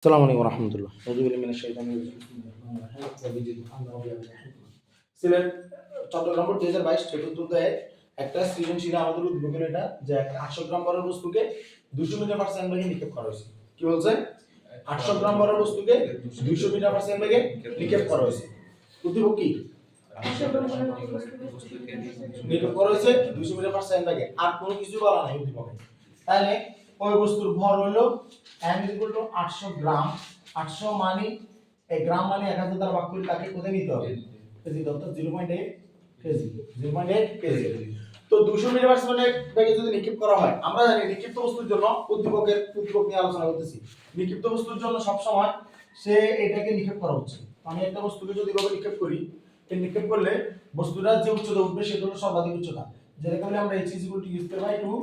السلام عليكم ورحمة الله أعوذ بالله من الشيطان الرجيم بسم الله الرحمن الرحيم وبيجي الحمد لله رب العالمين সিলেট চট্টগ্রাম দুই হাজার বাইশ চতুর্থ একটা সৃজনশীল আমাদের উদ্যোগের এটা যে একটা আটশো গ্রাম বড় বস্তুকে দুশো মিটার পার সেকেন্ড বেগে নিক্ষেপ করা হয়েছে কি বলছে আটশো গ্রাম বড় বস্তুকে দুশো মিটার পার সেকেন্ড বেগে নিক্ষেপ করা হয়েছে উদ্দীপক কি নিক্ষেপ করা হয়েছে দুশো মিটার পার সেকেন্ড বেগে আর কোনো কিছু বলা নাই উদ্দীপকে তাহলে ওই বস্তুর ভর হলো এম ইকুয়াল টু আটশো গ্রাম। আটশো মানে এই গ্রাম মানে এক হাজার দ্বারা ভাগ তাকে কোথায় নিতে হবে? কেজি অর্থাৎ zero point eight kg. Zero point eight kg. তো দুশো মিটার সেকেন্ড বেগে যদি নিক্ষেপ করা হয়, আমরা জানি নিক্ষিপ্ত বস্তুর জন্য উদ্দীপকের উদ্দীপক নিয়ে আলোচনা করতেছি। নিক্ষিপ্ত বস্তুর জন্য সবসময় সে এটাকে নিক্ষেপ করা হচ্ছে। আমি একটা বস্তুকে যদি এভাবে নিক্ষেপ করি নিক্ষেপ করলে বস্তুটার যে উচ্চতা উঠবে, সেটা হলো সর্বাধিক উচ্চতা। যেটাকে বলে আমরা is equal to u square by 2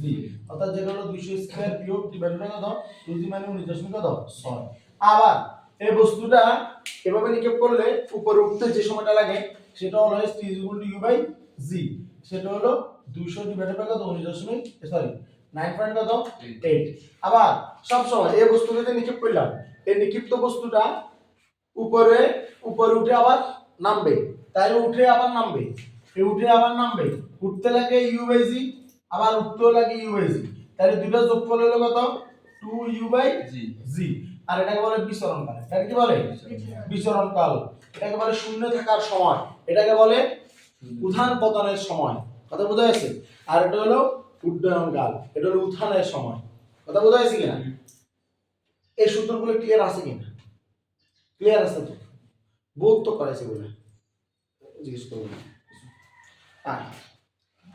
g অর্থাৎ যেটা হলো 200 স্কয়ার বিয়োগ ডিভাইডেড কত? 2 জি মানে 19 দশমিক কত? 6 আবার এই বস্তুটা এভাবে নিক্ষেপ করলে উপরে উঠতে যে সময়টা লাগে, সেটা হলো h equal to u by g সেটা হলো 200 ডিভাইডেড বাই কত? 19 দশমিক সরি 9 পয়েন্ট কত? 8 আবার সব সময় এই বস্তুটাতে নিক্ষেপ করলাম, এই নিক্ষিপ্ত বস্তুটা উপরে উপরে উঠে আবার নামবে। তাই উঠে আবার নামবে। উঠে আবার নামবে। উঠতে লাগে ইউ বাই জি আবার উঠতেও লাগে ইউ বাই জি তাহলে দুটো যোগফল হলো কত? Two u by g g আর এটাকে বলে বিচরণ কাল। এটাকে কি বলে? বিচরণ। কাল। এটাকে বলে শূন্য থাকার সময়। এটাকে বলে উত্থান পতনের সময়। কথা বোঝা যাচ্ছে আর এটা হলো উড্ডয়ন কাল। এটা হলো উত্থানের সময়। কথা বোঝা যাচ্ছে কিনা? এই সূত্রগুলো ক্লিয়ার আছে কিনা? ক্লিয়ার আছে তো? বোধ তো করাইছে বলে জিজ্ঞেস করব আর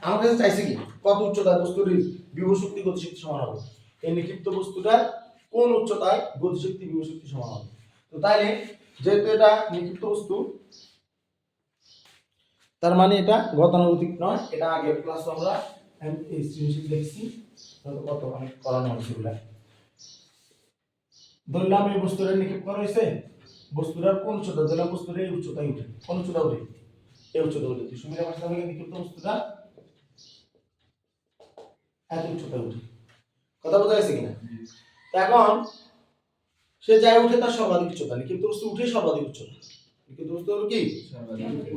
আমার কাছে চাইছে কি? কত উচ্চতায় বস্তুর বিভব শক্তি গতিশক্তি সমান হবে? এই নিক্ষিপ্ত বস্তুটার কোন উচ্চতায় গতিশক্তি বিভব শক্তি সমান হবে? তো তাইলে যেহেতু এটা নিক্ষিপ্ত বস্তু, তার মানে এটা গতানুগতিক নয়। এটা আগে ক্লাস আমরা দেখছি। কত অনেক করানো হয়েছে এগুলা। ধরলাম এই বস্তুটা নিক্ষেপ করা হয়েছে। বস্তুটার কোন উচ্চতা? ধরলাম বস্তুটা এই উচ্চতায় উঠে। কোন উচ্চতা উঠে? এই উচ্চতা উঠে। পাশে থেকে নিক্ষিপ্ত বস্তুটা। এত উচ্চতায় উঠে। কথা বোঝা গেছে কিনা? এখন সে যাই উঠে তার সর্বাধিক উচ্চতা নিক্ষিপ্ত বস্তু উঠে সর্বাধিক উচ্চতা। নিক্ষিপ্ত বস্তু হলো কি?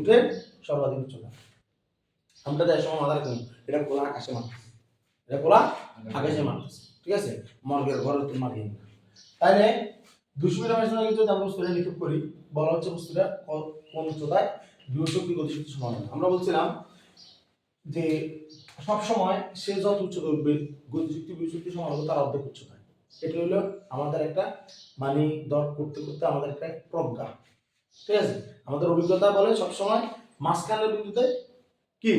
উঠে সর্বাধিক উচ্চতা। আমরা দেয় সময় মাথা রাখুন এটা খোলা আকাশে মারতেছে। এটা খোলা আকাশে মারতেছে ঠিক আছে? মর্গের ঘরে তো মারিয়ে না? তাইলে দুশো মিটার থেকে যদি আমরা বস্তুটা নিক্ষেপ করি বলা হচ্ছে বস্তুটা কোন উচ্চতায়? বিভশক্তি গতিশক্তি সমান। আমরা বলছিলাম যে সব সময় সে যত উচ্চ উঠবে গতিশক্তি বিভশক্তি সমান হবে তার অর্ধেক উচ্চতায় এটা হলো আমাদের একটা মানে দর করতে করতে আমাদের একটা প্রজ্ঞা। ঠিক আছে? আমাদের অভিজ্ঞতা বলে সবসময় মাঝখানের বিন্দুতে কি?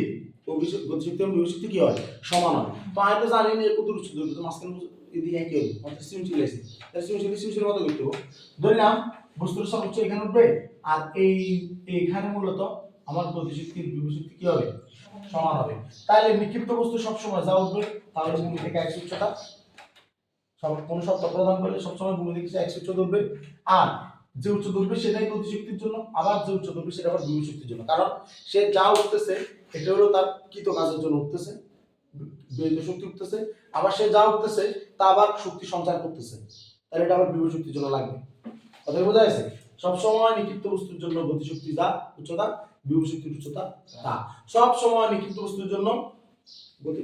গতিশক্তি এবং বিভশক্তি কি হয়? সমান হয়। তো আমি তো জানি না কত উচ্চতা উঠবে তো মাঝখানে এদিকে একই হবে। অর্থাৎ সৃজনশীল আছে তাহলে সৃজনশীল মতো করতে হবে? ধরলাম বস্তুর সর্বোচ্চ এখানে উঠবে। আর এই এইখানে মূলত আমার গতিশক্তির বিভশক্তি কি হবে? সমান হবে। তাহলে নিক্ষিপ্ত বস্তু সবসময় যা উঠবে তাহলে ভূমি থেকে একশো উচ্চতা। সব, কোনো শব্দ প্রদান করলে সবসময় ভূমি থেকে একশো উচ্চতা উঠবে। আর যে উচ্চ উঠবে সেটাই গতিশক্তির জন্য, আবার যে উচ্চ উঠবে সেটা আবার বিভশক্তির জন্য। কারণ সে যা উঠতেছে, এটা হলো তার কৃত কাজের জন্য উঠতেছে বিদ্যুৎ শক্তি উঠতেছে। আবার সে যা উঠতেছে, তা আবার শক্তি সঞ্চার করতেছে। তাহলে এটা আবার বিভব শক্তির জন্য লাগবে। কথা বোঝা গেছে? সবসময় নিক্ষিপ্ত বস্তুর জন্য গতিশক্তি যা উচ্চতা বিভব শক্তির উচ্চতা তা। সব সময় নিক্ষিপ্ত বস্তুর জন্য গতি।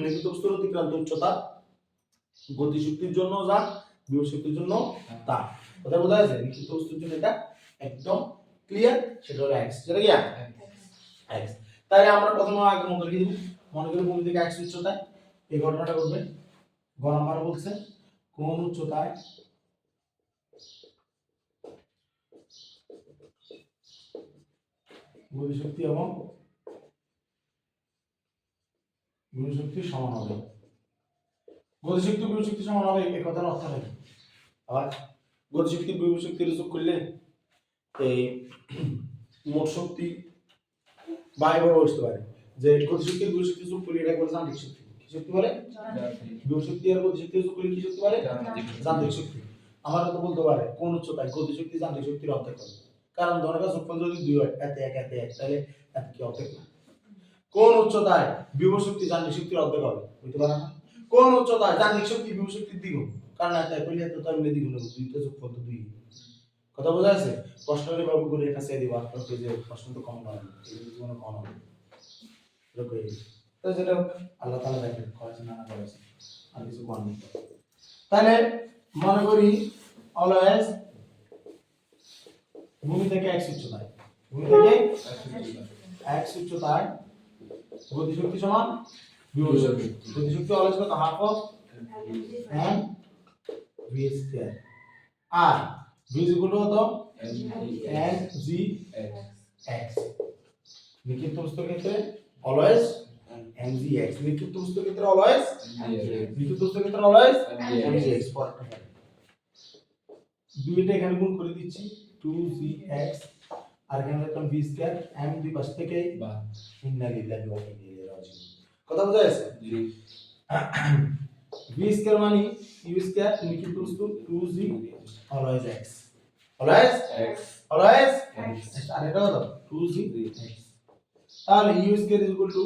নিক্ষিপ্ত বস্তুর অতিক্রান্ত উচ্চতা গতিশক্তির জন্য যা বিভব শক্তির জন্য তা। কথা বোঝা গেছে? নিক্ষিপ্ত বস্তুর জন্য এটা একদম ক্লিয়ার সেটা হলো এক্স সেটা কি? এক্স তাই আমরা প্রথমে আগে মনে রেখে দিব? মনে করি ভূমি থেকে এক্স উচ্চতায়। এই ঘটনাটা ঘটবে। গ নাম্বার বলছে কোন উচ্চতায় গতিশক্তি এবং গতিশক্তি সমান হবে। গতিশক্তি বিভশক্তি সমান হবে এই কথার অর্থ নেই। আবার গতিশক্তি বিভশক্তির যোগ করলে এই মোট শক্তি বা এভাবে বসতে পারে যে গতিশক্তি বিভশক্তি যোগ করলে এটা বলে যান্ত্রিক শক্তি। কি শক্তি বলে? বিভশক্তি আর গতিশক্তি যোগ করলে কি শক্তি বলে? যান্ত্রিক শক্তি। আমার তো বলতে পারে কোন উচ্চতায় গতিশক্তি যান্ত্রিক শক্তির অর্ধেক হবে। কারণ ধরে যোগফল যদি দুই হয়, এতে এক এতে এক, তাহলে এত কি অর্ধেক না কোন উচ্চতায় বিভব শক্তি যান্ত্রিক শক্তির অর্ধেক হবে? বুঝতে পারে না? কোন উচ্চতায় যান্ত্রিক শক্তি বিভব শক্তির দ্বিগুণ? কারণ এত কইলে তো তার মেয়ে দ্বিগুণ হবে দুইটা যোগ কত? দুই। কথা বোঝা আছে প্রশ্নটি বাবু করে কাছে দিব, আপনার যে প্রশ্ন তো কম নয় কোনো কম হবে। তো যেটা আল্লাহ তাআলা দেখেন করেছে না না করেছে আর কিছু কম নেই তাহলে মনে করি অলওয়েজ ভূমি থেকে এক উচ্চতায় ভূমি থেকে এক উচ্চতায় গতিশক্তি সমান গতিশক্তি অলওয়েজ কত? Half of m v square R v equal কত? এন জি এক্স নিক্ষিপ্ত বস্তুর ক্ষেত্রে অলওয়েজ এম জি এক্স নিক্ষিপ্ত বস্তুর ক্ষেত্রে অলওয়েজ নিক্ষিপ্ত বস্তুর ক্ষেত্রে অলওয়েজ এম জি এক্স পরেরটা হবে। দুইটা এখানে গুণ করে দিচ্ছি। টু জি এক্স আর এখানে লিখলাম ভি স্কয়ার এম দুই পাশ থেকে ইন্না লিল্লাহি ওয়া ইন্না ইলাইহি রাজিউন কথা বোঝা যাচ্ছে ভি স্কয়ার মানে ইউ স্কয়ার নিক্ষিপ্ত বস্তু two g always x always always আর এটা কত টু জি এক্স তাহলে u square is equal to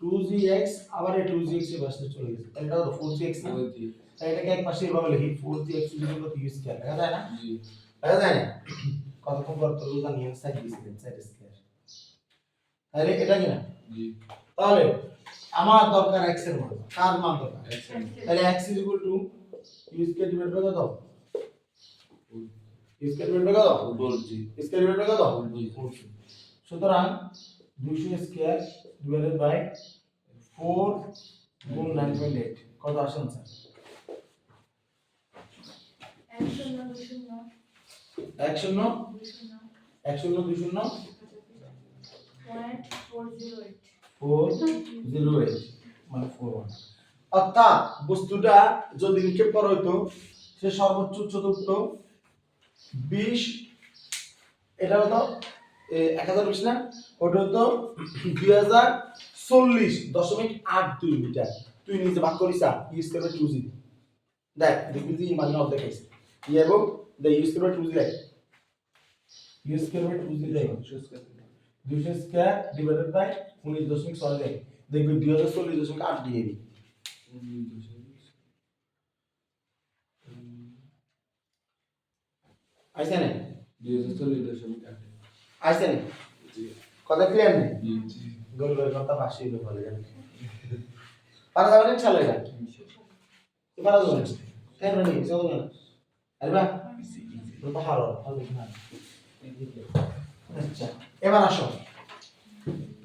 two g x আবার এই টু জি এক্সের পাশে চলে গেছে। তাহলে এটা কত ফোর জি এক্স না? এটাকে এক পাশে এভাবে লিখি four g x is equal to u square দেখা যায় না? দেখা যায় না কতক্ষণ পর সাইড বি সাইড স্কয়ার তাহলে এটা কি না? তাহলে আমার দরকার x এর মান কার মান দরকার। তাহলে x ডিভাইড বাই কত? ইউ স্কয়ার ডিভাইড বাই কত? স্কয়ার ডিভাইড বাই কত? সুতরাং 200 স্কয়ার ডিভাইডেড বাই 4 গুণ 9.8 কত আসেন স্যার এক শূন্য? এক শূন্য দুই শূন্য? ফোর জিরো এইট মানে ফোর ওয়ান অর্থাৎ বস্তুটা যদি নিক্ষেপ করা হইতো সে সর্বোচ্চ উঠতো বিশ এটা হতো এক হাজার বিশ না? ওটা হতো দুই হাজার চল্লিশ দশমিক আট দুই মিটার। তুই নিজে ভাগ করিস ইউজ করবে টু জি দেখ দেখবি যে মানে অর্ধেক আছে ই এবং দে ইউজ করবে টু জি দেখ ইউজ করবে টু জি দেখ দুইশো স্কোয়ার ডিভাইডেড বাই উনিশ দশমিক ছয় দেখ দেখবি দুই হাজার চল্লিশ দশমিক আট দিয়ে দিবি আইসে না আইসে না কথা ক্লিয়ার নেই গরিবের কথা বাসি হইলে বলে জানি পারা যাবে না চালে পারা যাবে কেন নেই চলো না এবার আসো।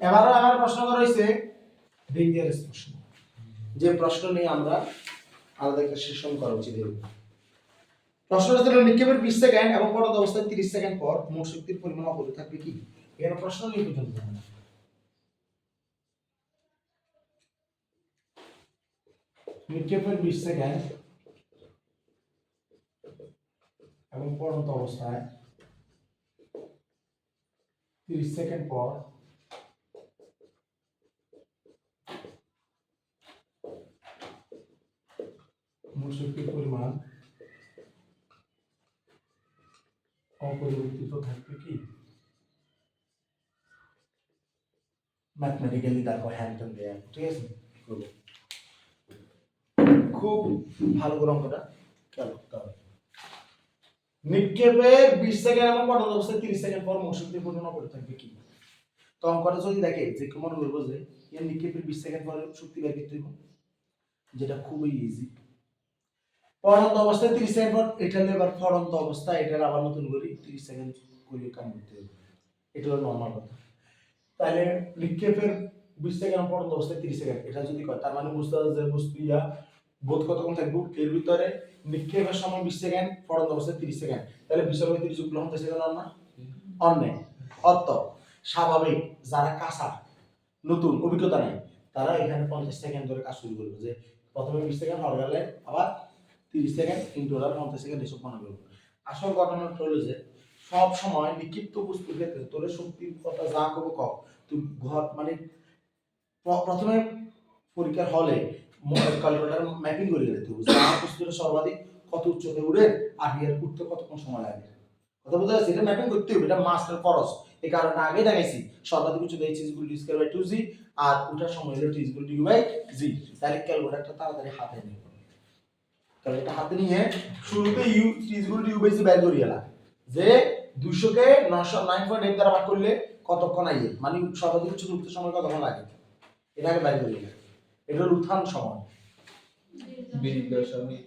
এবার আমার প্রশ্ন করা হয়েছে ডেঞ্জারাস প্রশ্ন। যে প্রশ্ন নিয়ে আমরা আলাদা একটা সেশন করা উচিত প্রশ্নটা ছিল নিক্ষেপের বিশ সেকেন্ড এবং পরত অবস্থায় তিরিশ সেকেন্ড পর মোট শক্তির পরিমাণ অপরিত থাকবে কি? এর প্রশ্ন নিয়ে পর্যন্ত। নিক্ষেপের বিশ সেকেন্ড এবং পরন্ত অবস্থায় তিরিশ সেকেন্ড পর মোট শক্তির পরিমাণ অপরিবর্তিত থাকবে কি ম্যাথমেটিক্যালি তারপর হ্যান্ডন দেয়া ঠিক আছে করব। খুব ভালো করে অঙ্কটা খেয়াল করতে হবে নিক্ষেপের বিশ সেকেন্ড এবং পনেরো অবস্থায় তিরিশ সেকেন্ড পর মোট শক্তির পরিমাণ অপরিত থাকবে কি? তো অঙ্কটা যদি দেখে, যে মনে করব যে এর নিক্ষেপের বিশ সেকেন্ড পরে শক্তি বের করতে যেটা খুবই ইজি পড়ন্ত অবস্থায় তিরিশ সেকেন্ড পর, এটা হলো এবার পড়ন্ত অবস্থায় এটার আবার নতুন করি তিরিশ সেকেন্ড করে কাম করতে হবে এটা হলো নর্মাল কথা। তাহলে নিক্ষেপের বিশ সেকেন্ড পড়ন্ত অবস্থায় তিরিশ সেকেন্ড, এটা যদি কয়, তার মানে বুঝতে হবে যে বস্তু ইয়া বোধ কতক্ষণ থাকব? এর ভিতরে নিক্ষেপের সময় বিশ সেকেন্ড পড়ন্ত অবস্থায় তিরিশ সেকেন্ড তাহলে বিশ সময় তিরিশ উপলব্ধ হতে সেকেন্ড না? অন্যায়। অর্থ। স্বাভাবিক। যারা কাঁচা, নতুন, অভিজ্ঞতা নেই, তারা এখানে পঞ্চাশ সেকেন্ড ধরে কাজ শুরু করবে যে প্রথমে বিশ সেকেন্ড হওয়ার গেলে আবার তিরিশ সেকেন্ড ইন্টু ওরা পঞ্চাশ সেকেন্ড এসব মনে করবে। আসল ঘটনাটা হলো যে সব সময় নিক্ষিপ্ত বস্তুর ক্ষেত্রে তোর শক্তির কথা যা করব ক তুই ঘর মানে প্রথমে পরীক্ষার হলে ক্যালকুলেটার ম্যাপিং করে দিতে হবে। সর্বাধিক কত উচ্চতে উঠে, আর এর উঠতে কতক্ষণ সময় লাগে। কথা বুঝতে পারছি এটা ম্যাপিং করতে হবে, এটা মাস্টার খরচ। এই কারণে আগে দেখাইছি, সর্বাধিক উচ্চতা h equal to square by 2g আর ওঠার সময় হলো টু u বাই g তাহলে ক্যালকুলেটরটা তাড়াতাড়ি হাতে নিয়ে ক্যালকুলেটর হাতে নিয়ে শুরুতে equal to u by g বের করি এলা যে 200 কে 909.8 দ্বারা ভাগ করলে কতক্ষণ আইয়ে? মানে সর্বাধিক উচ্চতা উঠতে সময় কতক্ষণ লাগে? এটাকে বের করি এলা এটা হলো উত্থান সময়। বিশ দশমিক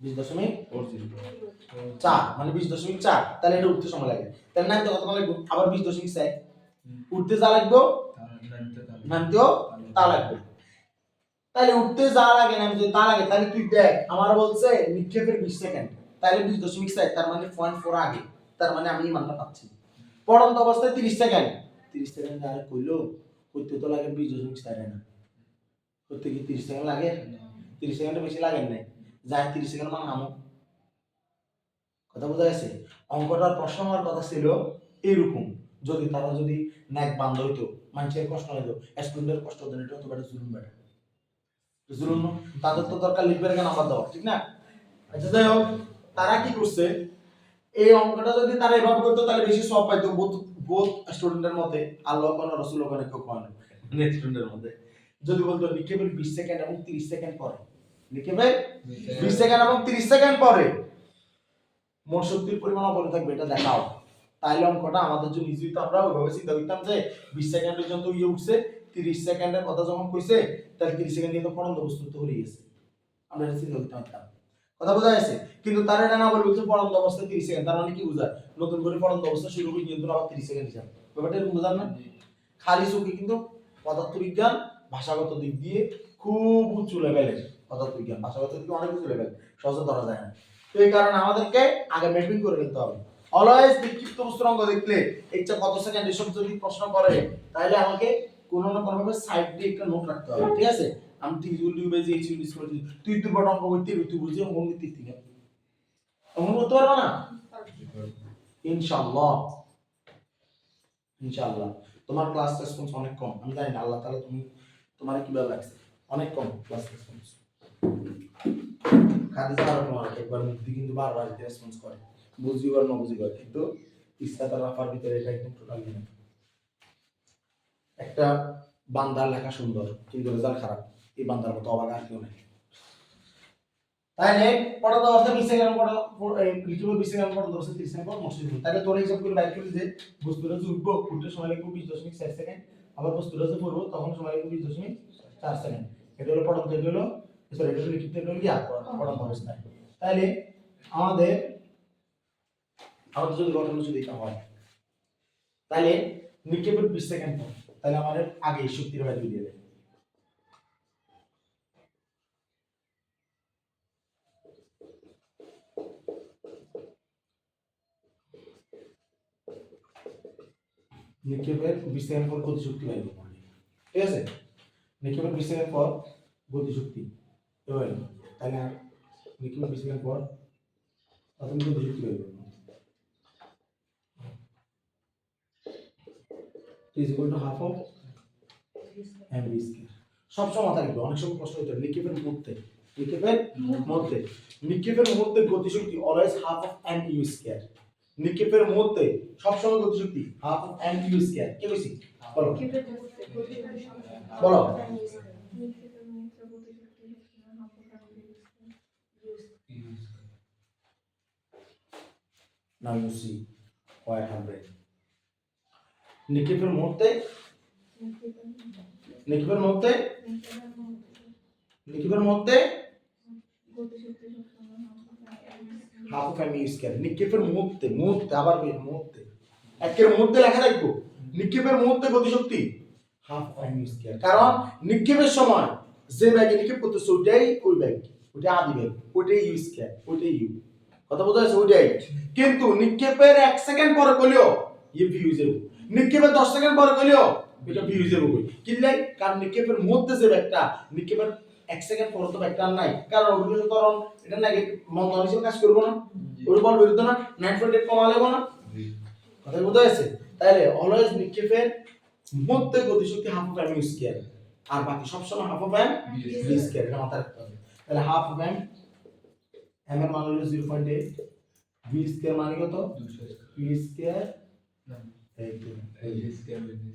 বিশ দশমিক চার মানে বিশ দশমিক চার। তাহলে এটা উঠতে সময় লাগে। তাহলে নামতে কত লাগবে? আবার বিশ দশমিক চার। উঠতে যা লাগবে? নামতেও তা লাগবে। তাহলে উঠতে যা লাগে নামতে তা লাগে তাহলে তুই দেখ আমার বলছে নিক্ষেপের বিশ সেকেন্ড। তাহলে বিশ দশমিক চার তার মানে পয়েন্ট ফোর আগে। তার মানে আমি মানটা পাচ্ছি। পড়ন্ত অবস্থায় তিরিশ সেকেন্ড। তিরিশ সেকেন্ড আর কইলো? করতে তো লাগে বিশ দশমিক চার না। করতে কি তিরিশ সেকেন্ড লাগে? তিরিশ সেকেন্ড বেশি লাগে না যাই তিরিশ সেকেন্ড মান নামো কথা বোঝা গেছে? অঙ্কটার প্রশ্ন হওয়ার কথা ছিল এইরকম যদি তারা যদি ন্যাক বান্ধ হইতো মানুষের কষ্ট হইতো স্টুডেন্টের কষ্ট হতো এটা হতো বেটা জুলুম বেটা জুলুম? তাদের তো দরকার লিখবে রেখে নাম্বার দেওয়া ঠিক না? আচ্ছা যাই হোক তারা কি করছে? এই অঙ্কটা যদি তারা এভাবে করতো তাহলে বেশি সব পাইতো বোধ স্টুডেন্টের মধ্যে আল্লাহ কোন রসুল ওখানে কেউ কয় স্টুডেন্টের মধ্যে। যদি বলতো লিখেবেন বিশ সেকেন্ড এবং তিরিশ সেকেন্ড পরে। লিখেবেন বিশ সেকেন্ড এবং তিরিশ সেকেন্ড পরে। মোট শক্তির পরিমাণ বলে থাকবে, এটা দেখাও। তাইলে অঙ্কটা আমাদের জন্য ইজি তো আমরা ওইভাবে চিন্তা করতাম যে বিশ সেকেন্ড পর্যন্ত ইয়ে উঠছে, তিরিশ সেকেন্ডের কথা যখন কইছে, তাহলে তিরিশ সেকেন্ড কিন্তু পড়ন্ত বস্তু হয়ে গেছে। আমরা চিন্তা করতে পারতাম। কথা বোঝা গেছে কিন্তু তার এটা না বলে বলছে পড়ন্ত অবস্থা তিরিশ সেকেন্ড। তার মানে কি বোঝায়? নতুন করে পড়ন্ত অবস্থা শুরু করে কিন্তু আবার তিরিশ সেকেন্ড হিসাব। ব্যাপারটা এরকম বোঝান না। খালি চোখে কিন্তু পদার্থবিজ্ঞান ভাষাগত দিক দিয়ে খুব উঁচু লেভেলের পদার্থবিজ্ঞান। ভাষাগত দিক দিয়ে অনেক উঁচু লেভেল সহজে ধরা যায় না। তো এই কারণে আমাদেরকে আগে ম্যাপিং করে নিতে হবে। অলওয়েজ বিক্ষিপ্ত অঙ্ক দেখলে এটা কত সেকেন্ড এসব যদি প্রশ্ন করে তাহলে আমাকে কোনো না কোনো ভাবে সাইড দিয়ে একটা নোট রাখতে হবে ঠিক আছে? আমি টি এইচ ইউল ডিসকাউন্ট তুই অঙ্ক করতে তুই বুঝি অঙ্ক করতে ঠিক অঙ্ক করতে পারবে না? তোমার ক্লাস রেসপন্স অনেক কম। আমি জানি না, আল্লাহ তুমি তোমার কীভাবে অনেক কম ক্লাস রেসপন্স খাদিজা তোমার একবার মুক্তি কিন্তু বারবার রেসপন্স করে। বুঝি আর না বুঝি কিন্তু ইচ্ছা তার রাফার ভিতরে এটা একদম টোটালি একটা বান্দার লেখা সুন্দর, কিন্তু রেজাল্ট খারাপ। এই মতো অবাক আর কেউ নেই। তাইলে পড়া তো অবস্থা বিশ সেকেন্ড পড়া লিখিব বিশ সেকেন্ড পড়া সেকেন্ড তাহলে তোর হিসাব করে বাইক করে যে বস্তুটা জুড়বো ফুটে সময় লাগবে বিশ দশমিক চার সেকেন্ড। আবার বস্তুটা যে পড়ব, তখন সময় লাগবে বিশ দশমিক চার সেকেন্ড। এটা হলো এটা হলো সরি এটা হলো লিখিত হলো কি পড়াতে অবস্থায় তাহলে আমাদের আমাদের যদি ঘটনা যদি এটা হয় তাহলে নিক্ষেপের বিশ সেকেন্ড তাহলে আমাদের আগে শক্তির ভ্যালু দিয়ে দেবে নিক্ষেপের বিশ পর গতিশক্তি ভ্যালু ঠিক আছে? নিক্ষেপের বিশ পর গতিশক্তি এবার তাহলে নিক্ষেপের বিশ পর প্রাথমিক গতিশক্তি value is equal to half of mv square সব সময় মাথায় অনেক সময় হতে নিক্ষেপের মুহূর্তে নিক্ষেপের মধ্যে, নিক্ষেপের মুহূর্তে গতিশক্তি always half of m u square নিক্ষেপের মুহূর্তে সবসময় গতিশক্তি হাফ এম ইউ স্কয়ার কে কইছি? বলো। বলো। নাও ইউ সি হান্ড্রেড নিক্ষেপের মুহূর্তে নিক্ষেপের মুহূর্তে নিক্ষেপের মুহূর্তে হাফ অফ ইউ স্কয়ার নিক্ষেপের মুহূর্তে মুহূর্তে, আবার মুহূর্তে। একের মুহূর্তে লেখা রাখব নিক্ষেপের মুহূর্তে গতিশক্তি। Half of m u square কারণ নিক্ষেপের সময়, যে ব্যাগে নিক্ষেপ করতেছে, ওইটাই ওই ব্যাগ ওইটা আদি ব্যাগ ওইটাই ইউ স্কয়ার ওইটাই ইউ কথা বোঝা যাচ্ছে? ওইটাই। কিন্তু নিক্ষেপের এক সেকেন্ড পরে করলেও ইয়ে ভিউ যাব নিক্ষেপের দশ সেকেন্ড পরে করলেও, এটা ভিউ যাব কিনলে কারণ নিক্ষেপের মধ্যে যে ব্যাগটা নিক্ষেপের এক সেকেন্ড পরে তো ব্যাগটা নাই। কারণ অভিযোগ তরণ এটা নাকি মন্দন হিসেবে কাজ করব না। ওর বল বিরুদ্ধে না নাইন পয়েন্ট এইট কমা লাগবো না। কথা বোঝা যাচ্ছে? তাহলে অলওয়েজ নিক্ষেপের মধ্যে গতিশক্তি হাফ অফ এম স্কয়ার আর বাকি সবসময় half of m v square এটা মাথায় রাখতে হবে। তাহলে হাফ অফ এম এম এর মান হলো zero point eight v square মানে কত? ভি স্কয়ার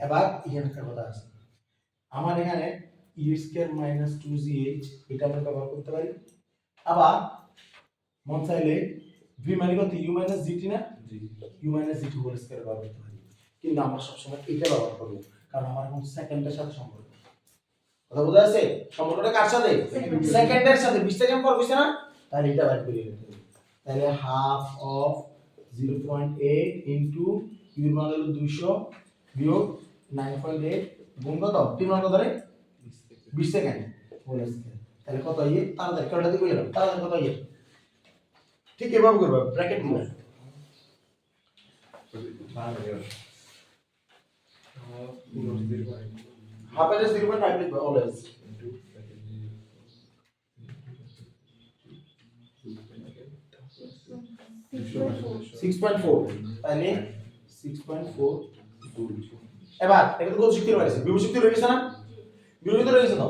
এবার এখানে একটা কথা আছে। আমার এখানে e square minus two g h এটা আমরা ব্যবহার করতে পারি। আবার মন চাইলে ভি মানে কত? ইউ মাইনাস জিটি না? G u minus g t whole square ব্যবহার করতে পারি। কিন্তু আমরা সবসময় এটা ব্যবহার করব কারণ আমার এখন সেকেন্ডের সাথে সম্পর্ক। কথা বোঝা যাচ্ছে? সম্পর্কটা কার সাথে. সেকেন্ডের সাথে। বিশ সেকেন্ড পর বুঝছে না? তাহলে এটা করিয়ে নিতে হবে। তাহলে half of zero point eight into your মান হলো দুইশো বিয়োগ নাইন পয়েন্ট এইট গুণ কত? তিন মান কত রে? বিশ সেকেন্ড বলে তাহলে কত ইয়ে? তাড়াতাড়ি কয়টা দিয়ে গেলাম তাড়াতাড়ি কত ইয়ে? ঠিক এভাবে করবে ব্র্যাকেট দিবে হাফ এর জিরো পয়েন্ট ফাইভ লিখবে অলওয়েজ সিক্স পয়েন্ট ফোর তাহলে সিক্স পয়েন্ট ফোর এবার এটা তো কোন শক্তি রয়েছে? বিভু শক্তি রয়ে না? বিভু শক্তি রয়ে গেছে তো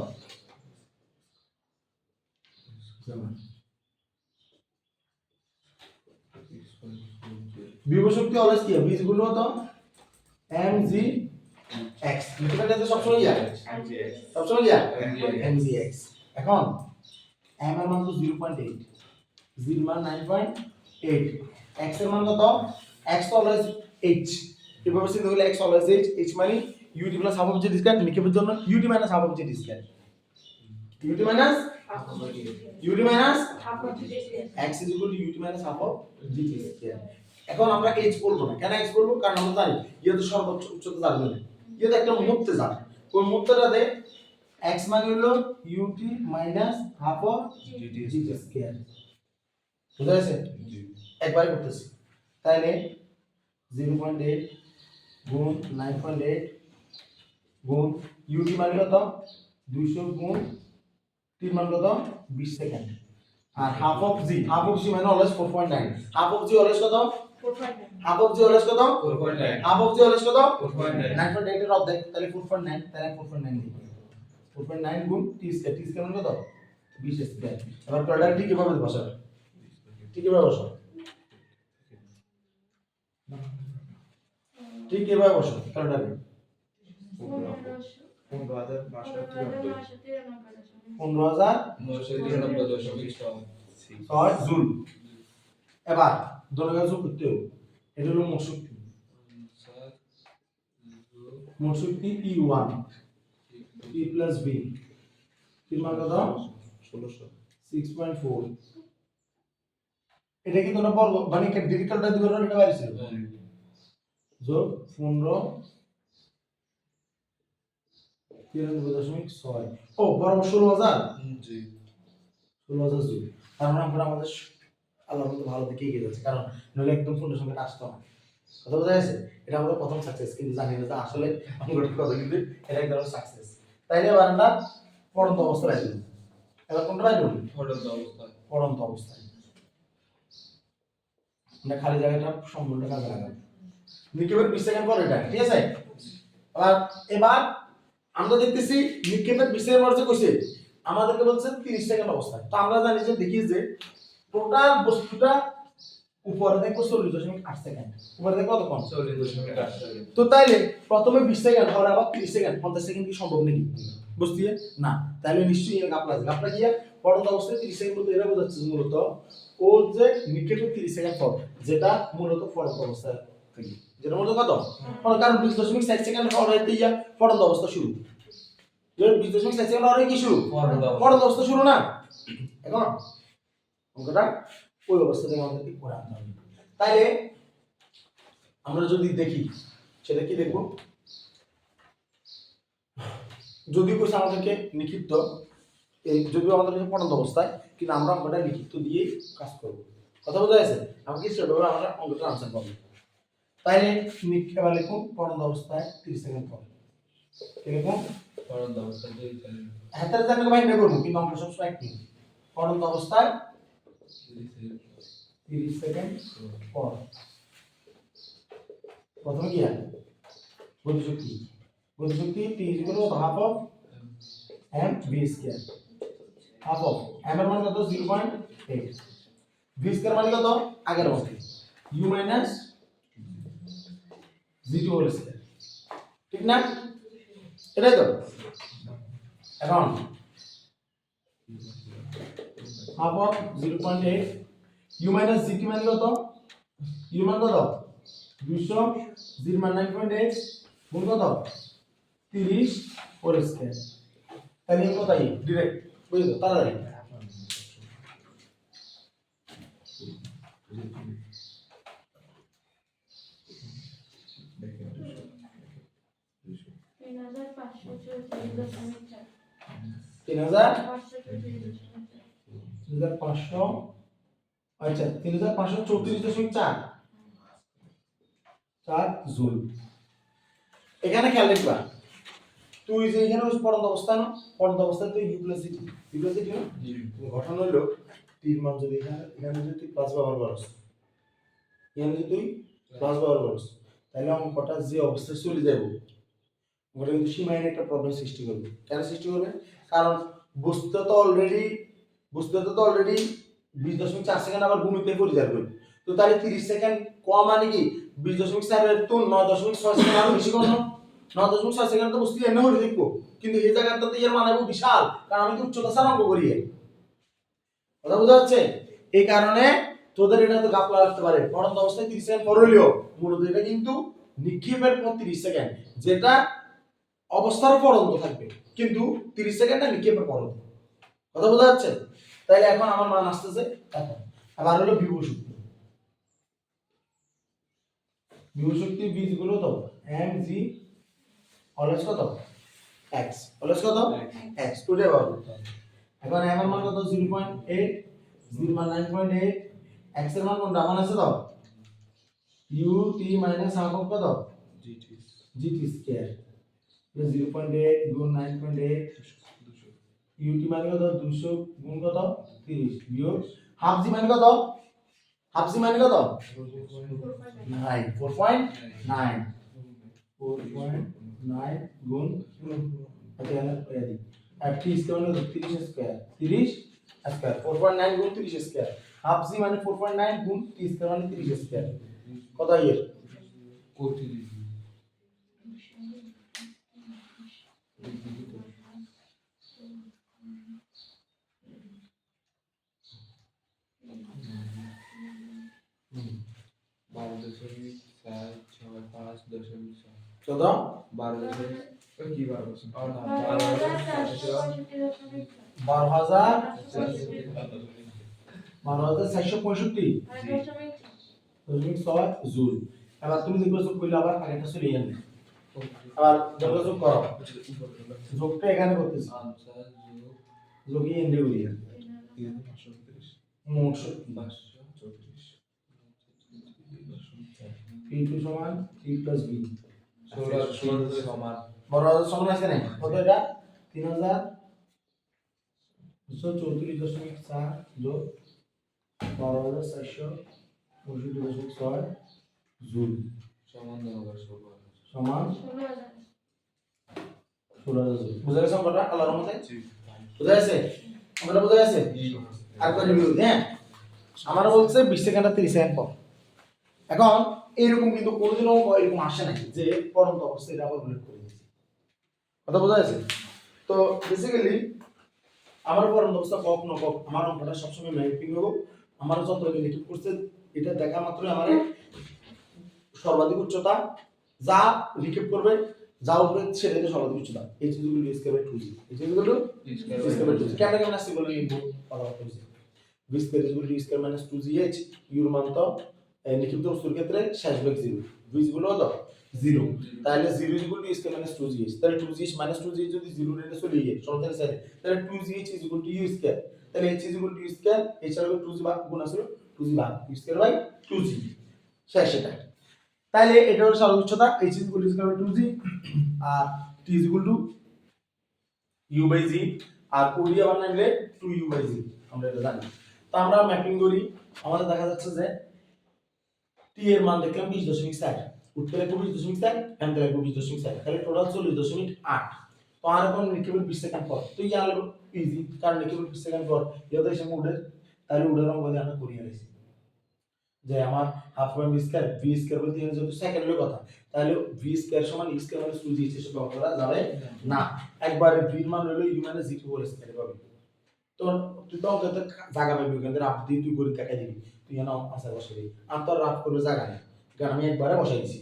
বিভু শক্তি অলওয়েজ কি? বীজগুলো তো? এম জি এক্স লিখতে পারলে সবসময় ইয়া সবসময় ইয়া এম জি এক্স এখন এম এর মান তো জিরো পয়েন্ট এইট জির মান নাইন পয়েন্ট এইট এক্সের মান কত? এক্স তো অলওয়েজ এইচ এভাবে চিন্তা করলে এক্স অলওয়েজ এইচ এইচ মানে u t plus half of g ডিসকাট নিক্ষেপের জন্য u t minus half of g ডিসকাট u t minus u t minus x is equal to ut minus half of gt square এখন আমরা h বলব না? কেন h বলব কারণ আমরা জানি ইয়ে তো সর্বোচ্চ উচ্চতা যাবে না। ইয়ে তো একটা মুহূর্তে যাবে ওই মুহূর্তটাতে x মানে হলো ut minus half of gt square বুঝা গেছে একবার করতেছি। তাহলে 0.8 গুণ 9.8 গুণ ut মানে কত? 200 গুণ 3 মান কত? 20 second. R half of g half of g মানে always 4.9 half of g always কত? হাফ অফ জি অলওয়েজ কত? হাফ অফ জি অলওয়েজ কত? 9.8 এর অর্ধেক তাহলে 4.9 তাহলে 4.9 লিখব 4.9 গুণ টি স্কয়ার টি স্কয়ার মানে কত? 20 স্কয়ার এবার প্রোডাক্টটি কীভাবে বসাবে? ঠিক কীভাবে বসাবে? ঠিক কীভাবে বসাবে? প্রোডাক্ট পনেরো হাজার ছয়। জুল এবার দলের যোগ করতে হবে এটা হলো মোট শক্তি মোট শক্তি e one e plus b তিন মান কত? সিক্স পয়েন্ট ফোর এটা কি তোমরা বলব মানে ডিজিটালটা দিবে না এটা বাইরে যোগ পনেরো তিরানব্বই দশমিক ছয়। ও বরাবর ষোলো হাজার? ষোলো হাজার জুল কারণ আমরা আমাদের আল্লাহ মতো ভালো দিকে এগিয়ে যাচ্ছে। কারণ নইলে একদম ফোনের সঙ্গে আসতো না। কথা বোঝা গেছে? এটা আমাদের প্রথম সাকসেস কিন্তু জানি না যে আসলে অঙ্কটির কথা কিন্তু এটা এক ধরনের সাকসেস তাইলে এবার আমরা পড়ন্ত অবস্থা বাইরে। এবার কোনটা বাইরে দিলাম? পড়ন্ত অবস্থায় আমরা খালি জায়গাটা সম্পূর্ণ কাজে লাগাবো। নিক্ষেপের বিশ সেকেন্ড পর এটা? ঠিক আছে? এবার আমরা দেখতেছি নিক্ষেপের বিশ সেকেন্ড পর যে কইছে। আমাদেরকে বলছে তিরিশ সেকেন্ড অবস্থায় তো আমরা জানি যে দেখি যে টোটাল বস্তুটা উপরে দেখব চল্লিশ দশমিক আট সেকেন্ড। উপরে দেখব কত কম তো তাইলে প্রথমে বিশ সেকেন্ড আর আবার তিরিশ সেকেন্ড পঞ্চাশ সেকেন্ড কি সম্ভব নাকি? বুঝতে না। তাহলে নিশ্চয়ই গাপলা আছে। গাপলা গিয়া পড়ন্ত অবস্থায় তিরিশ সেকেন্ড বলতে এরা বোঝাচ্ছে মূলত ও যে নিক্ষেপের তিরিশ সেকেন্ড পর যেটা মূলত পড়ন্ত অবস্থা থেকে। যেটা মূলত কত? মানে কারণ বিশ দশমিক ষাট সেকেন্ড হওয়ার হইতে ইয়া পড়ন্ত অবস্থা শুরু। যে বিশ দশমিক ষাট সেকেন্ড হওয়ার কি শুরু? পড়ন্ত অবস্থা শুরু না? এখন অঙ্কটা ওই অবস্থা থেকে আমাদেরকে করে আনতে হবে। তাইলে আমরা যদি দেখি সেটা কি দেখব? যদি কোথাও আমাদেরকে লিখিত এই যদিও আমাদের কাছে পড়ন্ত অবস্থায় কিন্তু আমরা অঙ্কটা লিখিত দিয়ে কাজ করব। কথা বোঝা গেছে? আমাকে সেভাবে আমরা অঙ্কটা আনসার পাবো তাইলে নিক- এবার লিখুন পড়ন্ত অবস্থায় তিরিশ সেকেন্ড পর। কি লিখুন হাতের জানলে বাইরে করব কিন্তু অঙ্ক সবসময় একটি পড়ন্ত অবস্থায় তিরিশ সেকেন্ড পর। প্রথমে কি হয়? গতিশক্তি। গতিশক্তি t is equal to half of m v square half of m এর মান কত? Zero point eight v square মানে কত? আগের মতো u minus g two whole square ঠিক না? এটাই তো। এখন half of zero point eight u minus g t মানে কত? ইউ মান কত? দুশো জিরো মান নাইন পয়েন্ট এইট গুণ কত? তিরিশ হোল স্কয়ার তাহলে কথাই ডিরেক্ট বুঝলো তাড়াতাড়ি তিন হাজার পাঁচশো চৌত্রিশ দশমিক চার তিন হাজার? তিন হাজার পাঁচশো? আচ্ছা তিন হাজার পাঁচশো চৌত্রিশ দশমিক চার। চার জুল। এখানে খেয়াল রাখবা তুই যে এখানে পড়ন্ত অবস্থা না পড়ন্ত অবস্থায় তুই ইউপ্লাসিটি ইউপ্লাসিটি ঘটনা হলো তীর মান যদি এখানে এখানে যদি তুই প্লাস ব্যবহার করস। এখানে যদি তুই প্লাস ব্যবহার করস তাহলে অঙ্কটা যে অবস্থায় চলে যাব ওটা কিন্তু সীমাহীন একটা প্রবলেম সৃষ্টি করবে। কেন সৃষ্টি করবে? কারণ বুঝতে তো অলরেডি বুঝতে তো অলরেডি বিশ দশমিক চার সেকেন্ড আবার ভূমিতে পরিচার করবে তো তাহলে তিরিশ সেকেন্ড কম মানে কি? বিশ দশমিক চারের তো নয় দশমিক ছয় সেকেন্ড আরও বেশি কম। না? দশমিক ছয় সেকেন্ড তো বুঝতে এনে হলে দেখব। কিন্তু এই জায়গাটা তো এর মানাবো বিশাল। কারণ আমি তো উচ্চতা ছাড়া অঙ্ক করি। কথা বোঝা যাচ্ছে? এই কারণে তোদের এটা তো গাপলা রাখতে পারে। পরন্ত অবস্থায় তিরিশ সেকেন্ড পর হলেও মূলত এটা কিন্তু নিক্ষেপের পর তিরিশ সেকেন্ড যেটা অবস্থার পরন্ত থাকবে। কিন্তু তিরিশ সেকেন্ড সেকেন্ডটা নিক্ষেপের পরন্ত কথা বোঝা যাচ্ছে? তাইলে এখন আমার মান আসতেছে এখন। আবার হলো বিভব শক্তি। বিভব শক্তি বীজগুলো তো? এম জি অলস কত? এক্স অলস কত? এক্স টুডে পাবো এখন এম এর মান কত? জিরো পয়েন্ট এইট জিরো মান নাইন পয়েন্ট এইট এক্সের মান কোনটা? মান আছে তো? ইউ টি মাইনাস হাফ কত? G t square zero point eight গুণ nine point eight u t মানে কত? দুশো গুণ কত? তিরিশ। বিয়োগ হাফ জি মানে কত? হাফ জি মানে কত? Nine four point nine four point nine গুণ দিই। আর মানে তিরিশ স্কয়ার। তিরিশ স্কয়ার। ফোর পয়েন্ট নাইন গুণ তিরিশ স্কয়ার। হাফ জি মানে ফোর পয়েন্ট নাইন গুণ টি স্কয়ার মানে তিরিশ স্কয়ার। কত ইয়ের বারো দশমিক চার ছয় পাঁচ দশমিক ছয় কত বারো দশমিক কি বারো দশমিক বারো বারো হাজার বারো হাজার চারশো পঁয়ষট্টি। দশমিক ছয় জুল। এবার তুমি দেখবে আবার আগেটা চলে যাবে আবার যোগাযোগ করো। যোগটা এখানে করতেছি। যোগ উনত্রিশ মোট পি সমান ষোলো সমান আছে না তিন হাজার দুশো চৌত্রিশ দশমিক চার যোগ বারো হাজার চারশো দশমিক ছয় জুল। সমান সমান ষোলো হাজার। ষোলো হাজার জুল বুঝা গেছে অঙ্কটা? আল্লাহর রহমতে? বুঝা গেছে? অঙ্কটা বুঝা গেছে? আরেকবার রিভিউ হ্যাঁ? আমার বলছে বিশ সেকেন্ড আর তিরিশ সেকেন্ড পর। এখন এইরকম কিন্তু কোনোদিনও এরকম আসে নাকি যে পরন্ত অবস্থায় এটা আবার উল্লেখ করে দিয়েছি। কথা বোঝা যাচ্ছে তো বেসিক্যালি আমার পরন্ত অবস্থা কক ন কক আমার অঙ্কটা সবসময় ম্যাপিং হব আমার যত নিখেপ করছে এটা দেখা মাত্রই আমার সর্বাধিক উচ্চতা যা নিক্ষেপ করবে যা উপরে ছেড়ে দেবে সর্বাধিক উচ্চতা এই চিজগুলো ইউজ করবে টু জি এই চিজগুলো কেমন কেমন আসছে বলে ইনপু কথাবার্তা হয়েছে v square is two square minus two g h your মান তো নিক্ষিপ্ত বস্তুর ক্ষেত্রে শেষ ভাগ জিরো ভিজগুলো হলো জিরো তাহলে zero is two square minus two g h তাহলে two g h minus two g যদি জিরো রেটে চলে গিয়ে সমাধানের সাথে তাহলে two g h is two u square তাহলে h is two u square h R two g ভাগ গুণ আসলে টু জি ভাগ। U square by two g শেষ এটা। তাহলে এটা হলো সর্বোচ্চ উচ্চতা h is two two g R t is two u by g আর ওডি আবার নামলে টু ইউ বাই জি আমরা এটা জানি। তো আমরা ম্যাপিং করি, আমাদের দেখা যাচ্ছে যে টি এর মান দেখলাম বিশ দশমিক ষাট উঠতে লাগবে বিশ দশমিক ষাট এমতে লাগবে বিশ দশমিক ষাট তাহলে টোটাল চল্লিশ দশমিক আট। তো আর এখন কেবল বিশ সেকেন্ড পর তো ইয়া ইজি কারণ কেবল বিশ সেকেন্ড পর ইয়া তো এসে উডের তাহলে উডের অঙ্ক দিয়ে আমরা করিয়ে নিয়েছি যে আমার half one v square v square বলতে এখানে যেহেতু সেকেন্ডের কথা, তাহলে ভি স্কয়ার সমান ই স্কয়ার মানে সুজি হিসেবে ব্যবহার করা যাবে না। একবার ভির মান হলো ইউ মানে জি টু হোল স্কয়ার পাবি তো তুই তো অঙ্কে তো জায়গা পাবি ওখানে রাফ দিয়ে তুই করে দেখাই দিবি। তুই এখানে আনসার বসে দিবি আর রাফ করবে জায়গা নেই। কারণ আমি একবারে বসাই দিছি।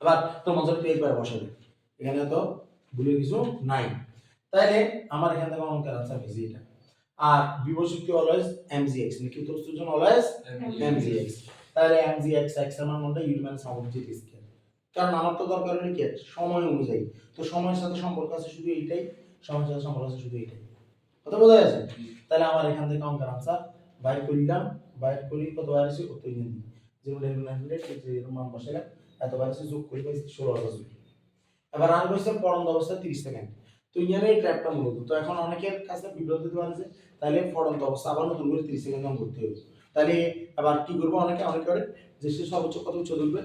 এবার তোর মঞ্চ তুই একবারে বসাই দিবি এখানে তো ভুলে কিছু নাই। তাইলে আমার এখান থেকে অঙ্কের আনসার হয়েছে এটা। আর বিবশক্তি অলওয়েজ এমজিএক্স লিখিত বস্তুর জন্য অলওয়েজ এমজিএক্স তাহলে এমজিএক্স এক্সের মান কোনটা u minus half of g square কারণ আমার তো দরকার হলো কি? সময় অনুযায়ী। তো সময়ের সাথে সম্পর্ক আছে শুধু এইটাই? সময়ের সাথে সম্পর্ক আছে শুধু এইটাই। কথা বোঝা যাচ্ছে তাহলে আমার এখান থেকে অঙ্কের আনসার বাইর করলাম। বাইর করি কত বার এসে কত ইয়ে দিই? যেগুলো এগুলো হান্ড্রেড যে এর মান বসালাম এত বার এসে যোগ করি পাইছি ষোলো হাজার এবার আর বসছে পড়ন্ত অবস্থা তিরিশ সেকেন্ড। তো ইয়ানে এই ট্র্যাপটা মূলত। তো এখন অনেকের কাছে বিব্রত হতে পারে যে তাহলে পড়ন্ত অবস্থা, আবার নতুন করে তিরিশ সেকেন্ড অন করতে হবে। তাহলে আবার কি করব? অনেকে অনেকে করে যে সে সর্বোচ্চ কত উচ্চ ধরবে?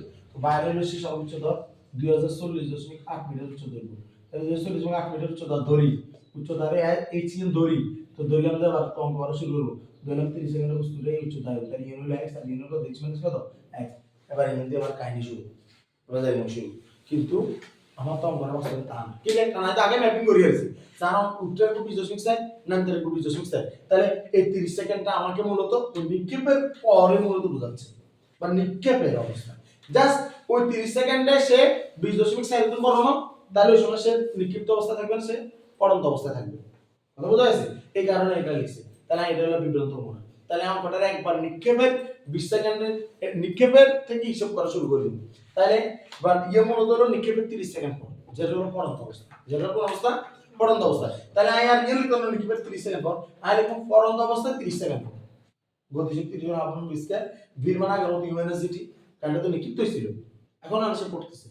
বাইরে হলে সে সর্বোচ্চ ধর দুই হাজার চল্লিশ দশমিক আট মিটার উচ্চ ধরবো। তাহলে দুই হাজার চল্লিশ দশমিক আট মিটার উচ্চ ধর ধরি। উচ্চ ধরে এই চিন ধরি। তো ধরলাম যে আবার কম করা শুরু করব। ধরলাম তিরিশ সেকেন্ডের বস্তুটাই উচ্চ ধরে তাহলে হলো এক্স আর ইয়ে হলো দেখছি মানে কত? এক্স এবার এখান দিয়ে আবার কাহিনী শুরু। বোঝা যায় শুরু। কিন্তু আমার তো অঙ্কনের অবস্থা তা না। কি একটা না আগে ম্যাপিং করে গেছি কারণ উত্তরের খুব বিশ দশমিক চাই নান্তের বিশ দশমিক চাই তাহলে এই তিরিশ সেকেন্ডটা আমাকে মূলত নিক্ষেপের পরে মূলত বোঝাচ্ছে, বা নিক্ষেপের অবস্থা। জাস্ট ওই তিরিশ সেকেন্ডে সে বিশ দশমিক চাই একদম বড় না তাহলে ওই সময় সে নিক্ষিপ্ত অবস্থা থাকবে সে পড়ন্ত অবস্থায় থাকবে। কথা বোঝা গেছে? এই কারণে এটা লিখছে। তাহলে এটা হলো বিভ্রান্ত মনে। তাহলে অঙ্কটার একবার নিক্ষেপের বিশ সেকেন্ডের নিক্ষেপের থেকে হিসাব করা শুরু করে দিন। তাহলে এবার ইয়ে মূলত হলো নিক্ষেপের তিরিশ সেকেন্ড পর, যেটা হলো পড়ন্ত অবস্থা। যেটা হলো কোন অবস্থা পড়ন্ত অবস্থা। তাহলে আই আর হলো নিক্ষেপের তিরিশ সেকেন্ড পর। আর লিখুন পড়ন্ত অবস্থা তিরিশ সেকেন্ড পর। গতিশক্তি জন্য আপনার বিস্কার ভিড় মানে আগের মতো ইউএনএসিটি কারণ এটা তো নিক্ষিপ্ত ছিল এখন আর সে পড়তেছে।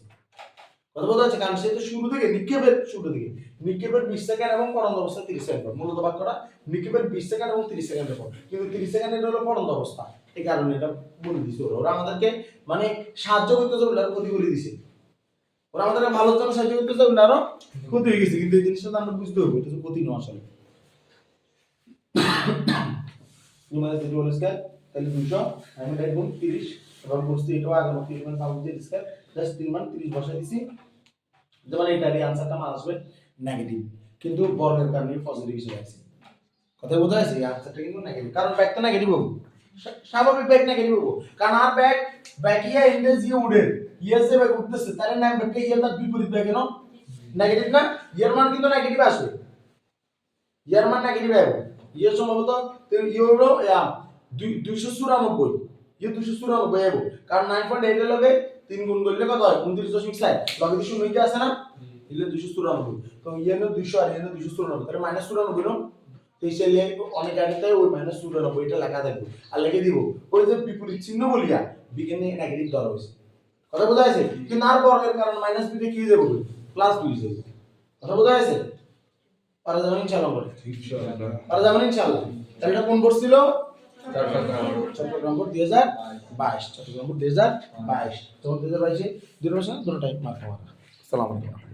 কথা বলতে হচ্ছে কারণ সে তো শুরু থেকে নিক্ষেপের শুরু থেকে। নিক্ষেপের বিশ সেকেন্ড এবং পড়ন্ত অবস্থা তিরিশ সেকেন্ড পর। মূলত বাক্যটা নিক্ষেপের বিশ সেকেন্ড এবং তিরিশ সেকেন্ডের পর। কিন্তু তিরিশ সেকেন্ড এটা হলো পড়ন্ত অবস্থা। এই কারণে এটা বলে দিছে ওরা। ওরা আমাদেরকে মানে সাহায্য করতেছে ওরা ক্ষতি বলে দিছে। ওরা আমাদেরকে ভালোর জন্য সাহায্য করতেছে ওরা আরও ক্ষতি হয়ে গেছে কিন্তু এই জিনিসটা তো আমরা বুঝতে হবে এটা তো ক্ষতি নয় আসলে। নিমাদের যদি বলে স্কয়ার তাহলে দুশো আমি এটা গুণ তিরিশ এবং বসছি এটাও আগে তিরিশ মান স্কয়ার জাস্ট তিন মান তিরিশ দিছি। যেমন আনসারটা আসবে নেগেটিভ কিন্তু বর্গের কারণে পজিটিভ হিসেবে আছে। কথা বোঝা যাচ্ছে এই আনসারটা কিন্তু নেগেটিভ কারণ ব্যাক তো নেগেটিভ হব। স্বা- স্বাভাবিক ব্যাক নেগেটিভ হব কারণ আর ব্যাগ ব্যাক ইয়া ইন্ডেজ ইয়ে উঠে। ইয়ে যে ব্যাক উঠতেছে তাহলে নাম ব্যাকটা ইয়ে তার বিপরীত ব্যাক কেন নেগেটিভ না? ইয়ার মান কিন্তু নেগেটিভ আসবে ইয়ার মান নেগেটিভ আসবে ইয়ে সম্ভবত তো ইয়ে হলো দুই দুইশো চুরানব্বই। ইয়ে দুইশো চুরানব্বই এবো। কারণ নাইন পয়েন্ট এইটের লগে তিন গুণ করলে কত হয়? উনত্রিশ দশমিক ষাট। লগে দুশো নইতে আছে না? ইলে দুইশো চুরানব্বই। তো ইয়ে দুইশো আর ইয়ে দুইশো চুরানব্বই। তাহলে মাইনাস চুরানব্বই নো তো এই সেলে অনেক গাড়িতে ওই মাইনাস চুরানব্বই এটা লেখা থাকবে। আর লিখে দিব, ওই যে বিপরীত চিহ্ন বলিয়া, বিজ্ঞানে নেগেটিভ ধরা হয়েছে। কথা বোঝা যাচ্ছে কিন্তু আর বর্গের কারণ মাইনাস দুইটা কি যাবে প্লাস দুই যাবে। কথা বোঝা যাচ্ছে পারা যাবেন ইনশাআল্লাহ বলে। পারা যাবেন ইনশাআল্লাহ। তাহলে এটা কোন কোর্স ছিল? চট্টগ্রাম বোর্ড দুই হাজার বাইশ। চট্টগ্রাম বোর্ড দুই হাজার বাইশ। তখন দুই হাজার বাইশে দুটো টাইপ মার্ক মারা সালাম আলাইকুম।